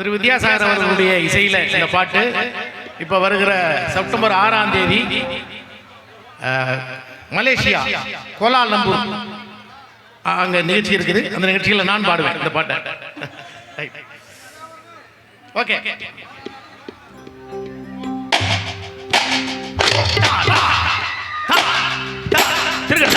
திரு வித்யாசாகர் அவர்களுடைய இசையில் இந்த பாட்டு. இப்ப வருகிற செப்டம்பர் ஆறாம் தேதி மலேசியா கோலாலம்பூர் அ- அங்க நிகழ்ச்சி இருக்குது. அந்த நிகழ்ச்சியில் நான் பாடுவேன் இந்த பாட்டை. ஓகே. திருங்க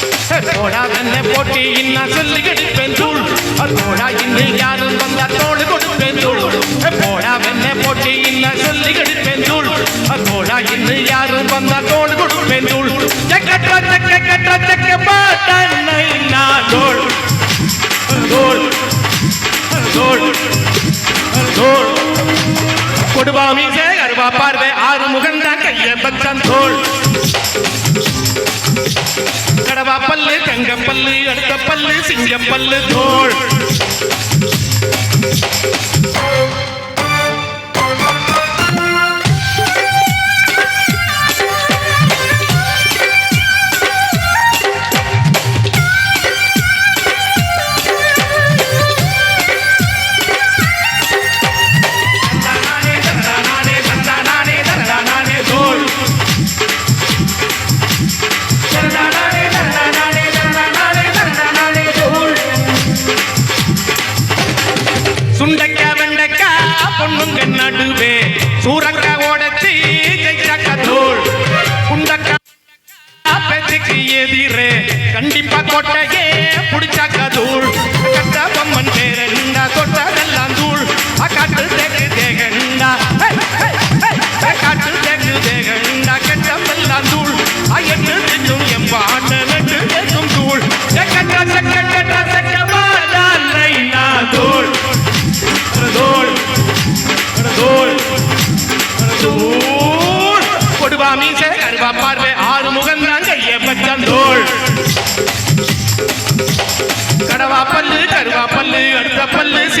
தோடா வெண்ண போட்டி இன்னா சொல்லி கெடுப்பேன் தூள் தோடா இன்னும் யாரும் வந்தா தோடு கொடுப்பேன் தூள் போடா வெண்ண போட்டி இன்னா சொல்லி கெடுப்பேன் தூள் தோடா இன்னும் யாரும் வந்தா தோடு கொடுப்பேன் தூள் செக்கட்ட செக்க கட்ட செக்க பாட்டன்னை நான் தோள் தோள் தோள் தோள் கொடுவா மீசை அருவா பார்வை ஆறு முகந்தான் கைய பச்சான் தோள் கடவா பல்லு தங்க பல்லு அடுத்த பல்லு சிங்க பல்லு தோள். வெண்டக்கா நடுவே. சூரங்க ஓடத்தி ஜெயிச்சாக்கா தோள் குண்டக்கா எதிரே. கண்டிப்பா கொட்டையே புடிச்சாக்கா தூள் கட்ட பொம்மன்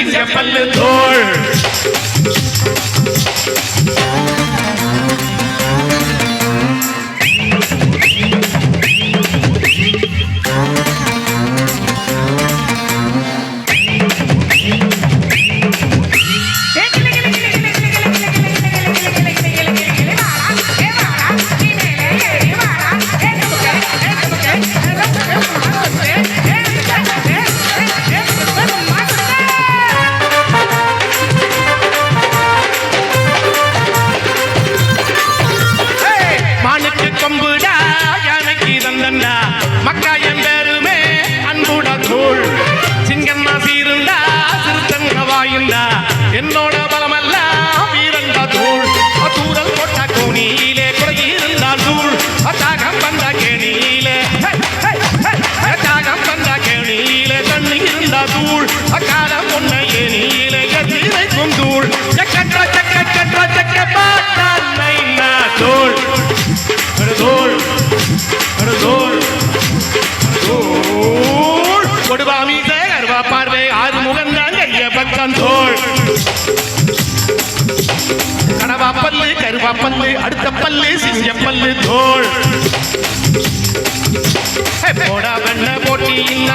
பல்லு சிங்க அக்கால பொண்ண ஏனியிலே எதிரைக்கும் தூள் சக்கற்ற சக்க கற்ற சக்க பாட்டானை தோள் தோள் தோள் தோள் அருவா பார்வை ஆறு முகந்தான் கைய பக்கம் தோள் கடவா பல்லு கருவா பல்லு அடுத்த பல்லு சிங்க பல்லு தோல். ஹே, போடா போட்டி இன்ன